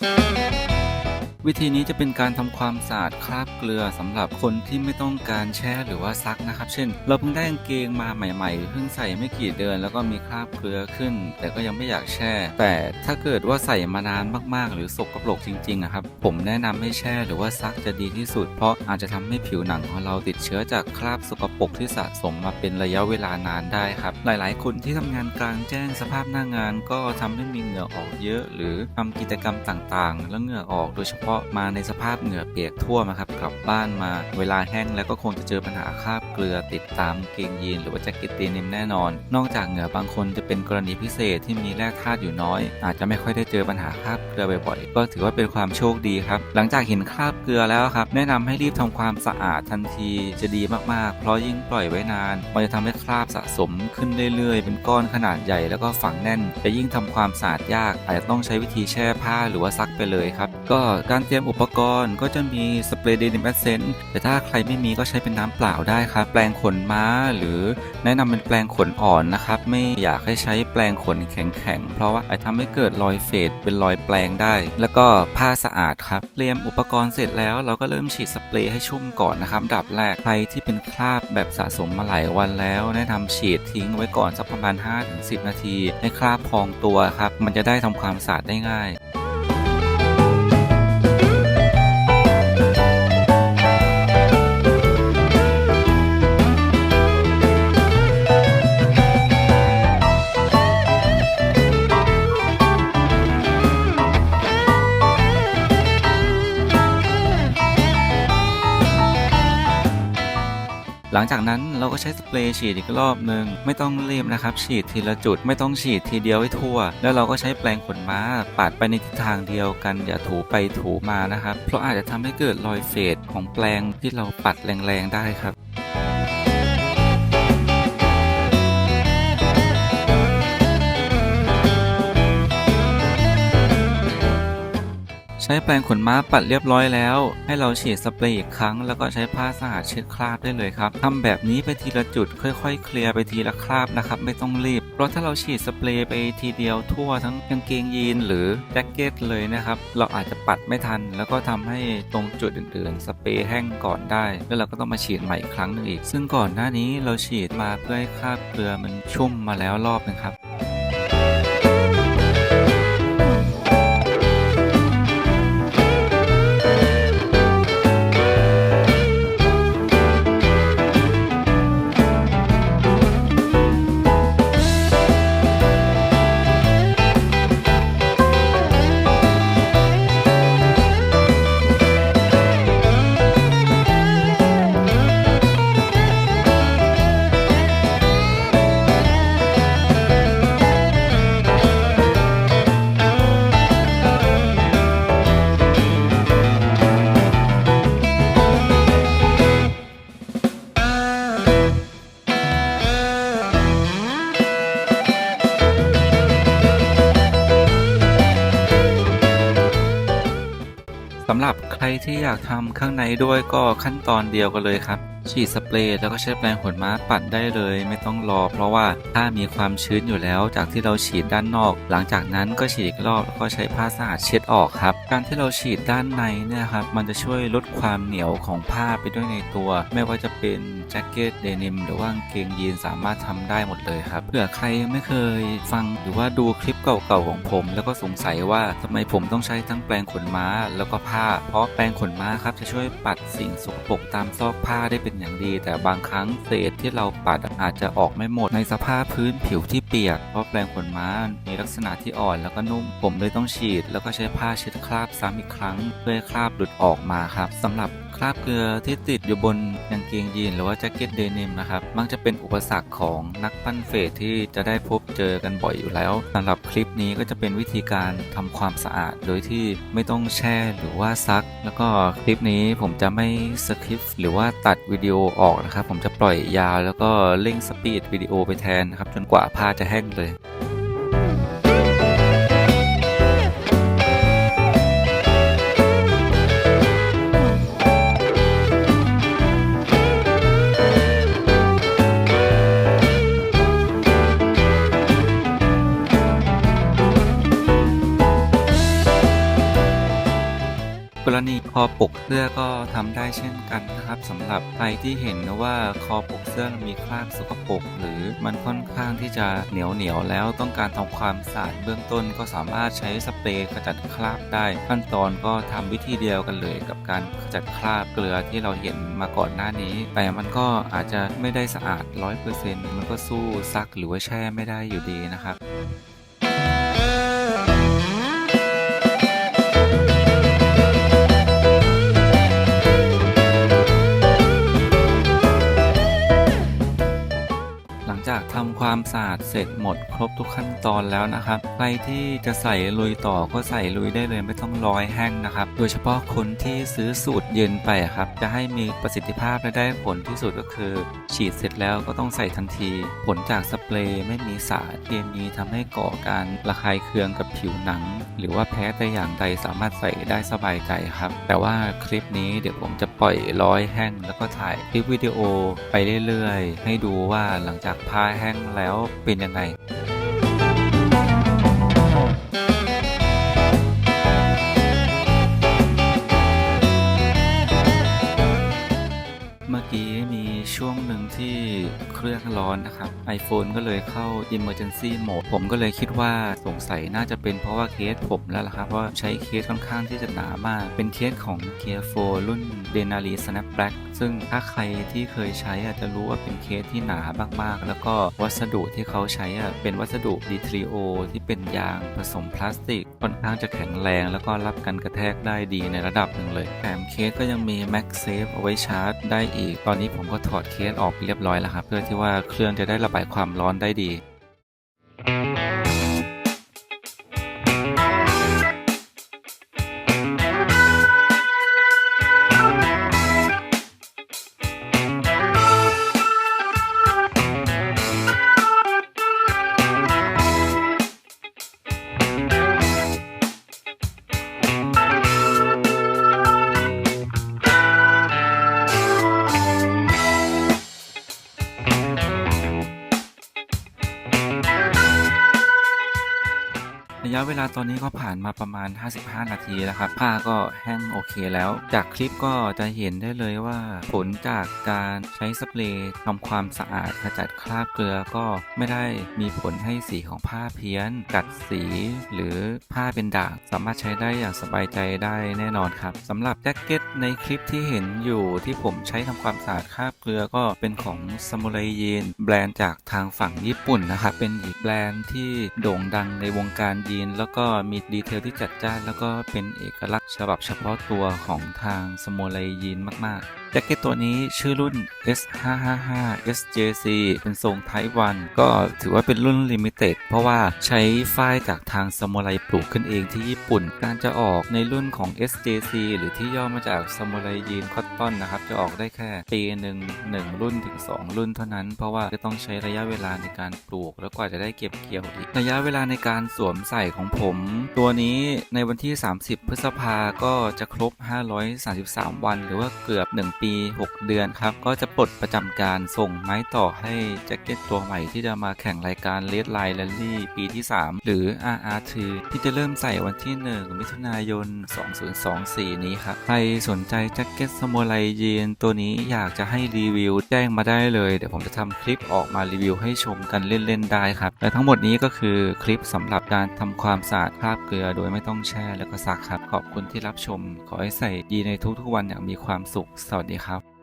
Música วิธีนี้จะเป็นการทำความสะอาดคราบเกลือสำหรับคนที่ไม่ต้องการแช่หรือว่าซักนะครับ เช่น เราเพิ่งได้กางเกงมาใหม่ๆ เพิ่งใส่ไม่กี่เดือนแล้วก็มีคราบเกลือขึ้น แต่ก็ยังไม่อยากแช่ แต่ถ้าเกิดว่าใส่มานานมากๆ หรือสกปรกจริงๆอะครับผมแนะนำให้แช่หรือว่าซักจะดีที่สุด เพราะอาจจะทำให้ผิวหนังของเราติดเชื้อจากคราบสกปรกที่สะสมมาเป็นระยะเวลานานได้ครับ หลายๆ คนที่ทำงานกลางแจ้งสภาพหน้างาน ก็ทำให้มีเหงื่อออกเยอะ หรือทำกิจกรรมต่างๆ แล้วเหงื่อออกโดยเฉพาะมาในสภาพเหงื่อเปียกท่วมอะครับกลับบ้านมาเวลาแห้งแล้วก็คงจะเจอปัญหาคราบเกลือติดตามเกงยีนหรือว่าแจ็คเก็ตเดนิมแน่นอน นอกจากเหงื่อบางคนจะเป็นกรณีพิเศษที่มีแร่ธาตุอยู่น้อย อาจจะไม่ค่อยได้เจอปัญหาคราบเกลือบ่อยๆก็ถือว่าเป็นความโชคดีครับหลังจากเห็นคราบเกลือแล้วครับแนะนำให้รีบทำความสะอาดทันทีจะดีมากๆ เพราะยิ่งปล่อยไว้นานมันจะทำให้คราบสะสมขึ้นเรื่อยๆ เป็นก้อนขนาดใหญ่แล้วก็ฝังแน่น จะยิ่งทำความสะอาดยากอาจจะต้องใช้วิธีแช่ผ้าหรือว่าซักไปเลยครับก็การเตรียมอุปกรณ์ก็จะมีสเปรย์เดนิมแอสเซนต์แต่ถ้าใครไม่มีก็ใช้เป็นน้ำเปล่าได้ครับ แปรงขนม้าหรือแนะนำเป็นแปรงขนอ่อนนะครับ ไม่อยากให้ใช้แปรงขนแข็งๆ เพราะว่าอาจทำให้เกิดรอยเฟดเป็นรอยแปรงได้ แล้วก็ผ้าสะอาดครับ เตรียมอุปกรณ์เสร็จแล้ว เราก็เริ่มฉีดสเปรย์ให้ชุ่มก่อนนะครับ ดับแรกใครที่เป็นคราบแบบสะสมมาหลายวันแล้วแนะนำฉีดทิ้งไว้ก่อนสักประมาณ 5-10 นาที ให้คราบพองตัวครับ มันจะได้ทำความสะอาดได้ง่าย ลังจากนั้นเราก็ใช้สเปรย์ฉีดอีกรอบหนึ่งไม่ต้องรีบนะครับ ฉีดทีละจุดไม่ต้องฉีดทีเดียวให้ทั่ว แล้วเราก็ใช้แปรงขนม้าปาดไปในทิศทางเดียวกันอย่าถูไปถูมานะครับ เพราะอาจจะทำให้เกิดรอยเฟดของแปรงที่เราปัดแรงๆได้ครับ ใช้แปรงขนม้าปัดเรียบร้อยแล้ว ให้เราฉีดสเปรย์อีกครั้ง แล้วก็ใช้ผ้าสะอาดเช็ดคราบได้เลยครับทำแบบนี้ไปทีละจุดค่อยๆ เคลียร์ไปทีละคราบนะครับไม่ต้องรีบ เพราะถ้าเราฉีดสเปรย์ไปทีเดียวทั่วทั้งกางเกงยีนหรือแจ็คเก็ตเลยนะครับ เราอาจจะปัดไม่ทัน แล้วก็ทำให้ตรงจุดอื่นๆ สเปรย์แห้งก่อนได้ แล้วเราก็ต้องมาฉีดใหม่อีกครั้งหนึ่งอีก ซึ่งก่อนหน้านี้เราฉีดมาเพื่อให้คราบเกลือมันชุ่มมาแล้วรอบนึงครับำหรับใครที่อยากทำข้างในด้วยก็ขั้นตอนเดียวกันเลยครับ ฉีดสเปรย์แล้วก็ใช้แปรงขนม้าปัดได้เลย ไม่ต้องรอ เพราะว่าถ้ามีความชื้นอยู่แล้ว จากที่เราฉีดด้านนอก หลังจากนั้นก็ฉีดอีกรอบแล้วก็ใช้ผ้าสะอาดเช็ดออกครับ การที่เราฉีดด้านในเนี่ยครับมันจะช่วยลดความเหนียวของผ้าไปด้วยในตัว ไม่ว่าจะเป็นแจ็คเก็ตเดนิมหรือว่ากางเกงยีนสามารถทำได้หมดเลยครับเผื่อใครไม่เคยฟังหรือว่าดูคลิปเก่าๆของผม แล้วก็สงสัยว่าทำไมผมต้องใช้ทั้งแปรงขนม้าแล้วก็ผ้า เพราะแปรงขนม้าครับจะช่วยปัดสิ่งสกปรกตามซอกผ้าได้เป็นอย่างดี แต่บางครั้งเศษที่เราปัดอาจจะออกไม่หมดในสภาพพื้นผิวที่เปียกเพราะแปรงขนม้ามีลักษณะที่อ่อนแล้วก็นุ่ม ผมเลยต้องฉีด แล้วก็ใช้ผ้าเช็ดคราบซ้ำอีกครั้งเพื่อคราบหลุดออกมาครับสำหรับ คราบเกลือที่ติดอยู่บนกางเกงยีนหรือว่าแจ็คเก็ตเดนิมนะครับ มักจะเป็นอุปสรรคของนักปั้นเฟดที่จะได้พบเจอกันบ่อยอยู่แล้วสำหรับคลิปนี้ก็จะเป็นวิธีการทำความสะอาดโดยที่ไม่ต้องแช่หรือว่าซัก แล้วก็คลิปนี้ผมจะไม่สคริปต์หรือว่าตัดวิดีโอออกนะครับ ผมจะปล่อยยาวแล้วก็เร่งสปีดวิดีโอไปแทนนะครับจนกว่าผ้าจะแห้งเลย รณีคอปกเสื้อก็ทำได้เช่นกันนะครับสำหรับใครที่เห็นนะว่าคอปกเสื้อมีคราบสกปรกหรือมันค่อนข้างที่จะเหนียวเหนียวแล้วต้องการทำความสะอาดเบื้องต้นก็สามารถใช้สเปรย์ขจัดคราบได้ ขั้นตอนก็ทำวิธีเดียวกันเลยกับการขจัดคราบเกลือที่เราเห็นมาก่อนหน้านี้ แต่มันก็อาจจะไม่ได้สะอาด 100%มันก็สู้ซักหรือว่าแช่ไม่ได้อยู่ดีนะครับ หลังจากทำความสะอาดเสร็จหมดครบทุกขั้นตอนแล้วนะครับ ใครที่จะใส่ลุยต่อก็ใส่ลุยได้เลยไม่ต้องรอยแห้งนะครับ โดยเฉพาะคนที่ซื้อสูตรเย็นไปครับ จะให้มีประสิทธิภาพและได้ผลที่สุดก็คือ ฉีดเสร็จแล้วก็ต้องใส่ทันที ผลจากสเปรย์ไม่มีสารเคมีทำให้ก่อการระคายเคืองกับผิวหนัง หรือว่าแพ้แต่อย่างใดสามารถใส่ได้สบายใจครับ แต่ว่าคลิปนี้เดี๋ยวผมจะปล่อยร้อยแห้งแล้วก็ถ่ายคลิปวิดีโอไปเรื่อยๆ ให้ดูว่าหลังจากผ้าแห้งแล้วเป็นยังไง รื่องร้อนนะครับ iPhone ก็เลยเข้า Emergency Mode ผมก็เลยคิดว่าสงสัยน่าจะเป็นเพราะว่าเคสผมแล้วล่ะครับ เพราะว่าใช้เคสค่อนข้างที่จะหนามาก เป็นเคสของ Gear 4รุ่น Denali Snapback ซึ่งถ้าใครที่เคยใช้อาจจะรู้ว่าเป็นเคสที่หนามากๆ แล้วก็วัสดุที่เขาใช้อะเป็นวัสดุ D3O ที่เป็นยางผสมพลาสติก ค่อนข้างจะแข็งแรง แล้วก็รับกันกระแทกได้ดีในระดับหนึ่งเลยแถมเคสก็ยังมี MagSafe เอาไว้ชาร์จ ได้อีก ตอนนี้ผมก็ถอดเคสออกเรียบร้อยแล้วครับเพื่อที่ว่าเครื่องจะได้ระบายความร้อนได้ดี ระยะเวลาตอนนี้ก็ผ่านมาประมาณ 55 นาทีแล้วครับ ผ้าก็แห้งโอเคแล้ว จากคลิปก็จะเห็นได้เลยว่า ผลจากการใช้สเปรย์ทำความสะอาดขจัดคราบเกลือก็ไม่ได้มีผลให้สีของผ้าเพี้ยน กัดสี หรือผ้าเป็นด่าง สามารถใช้ได้อย่างสบายใจได้แน่นอนครับสำหรับแจ็คเก็ตในคลิปที่เห็นอยู่ที่ผมใช้ทำความสะอาดคราบเกลือก็เป็นของซามูไรยีนแบรนด์จากทางฝั่งญี่ปุ่นนะครับเป็นอีกแบรนด์ที่โด่งดังในวงการยีน แล้วก็มีดีเทลที่จัดจ้าน แล้วก็เป็นเอกลักษณ์ฉบับเฉพาะตัวของทางสโมไลยีนมาก ๆ แจ็คเก็ตตัวนี้ชื่อรุ่น S555 SJC เป็นทรง Type 1ก็ถือว่าเป็นรุ่นลิมิเต็ดเพราะว่าใช้ฝ้ายจากทางสโมไรปลูกขึ้นเองที่ญี่ปุ่น การจะออกในรุ่นของ SJC หรือที่ย่อมาจากสโมไรยีนคอตตอนนะครับ จะออกได้แค่ปีหนึ่งหนึ่งรุ่นถึง 2 รุ่นเท่านั้น เพราะว่าจะต้องใช้ระยะเวลาในการปลูก แล้วกว่าจะได้เก็บเกี่ยวอีกระยะเวลาในการสวมใส่ของผม ตัวนี้ในวันที่ 30 พฤษภาก็จะครบ 533 วัน หรือว่าเกือบ1ปี 6 เดือนครับ ก็จะปลดประจำการส่งไม้ต่อให้แจ็คเก็ตตัวใหม่ที่จะมาแข่งรายการ Red Line Rally ปีที่ 3 หรือ RR2 ที่จะเริ่มใส่วันที่ 1 มิถุนายน 2024 นี้ครับ ใครสนใจแจ็คเก็ตสโมไลยีนตัวนี้อยากจะให้รีวิวแจ้งมาได้เลย เดี๋ยวผมจะทำคลิปออกมารีวิวให้ชมกันเล่นๆได้ครับ และทั้งหมดนี้ก็คือคลิปสำหรับการทำความสะอาดคราบเกลือโดยไม่ต้องแช่แล้วก็ซักครับ ขอบคุณที่รับชม ขอให้ใส่ยีในทุกๆวันอย่างมีความสุขสวัสดีครับ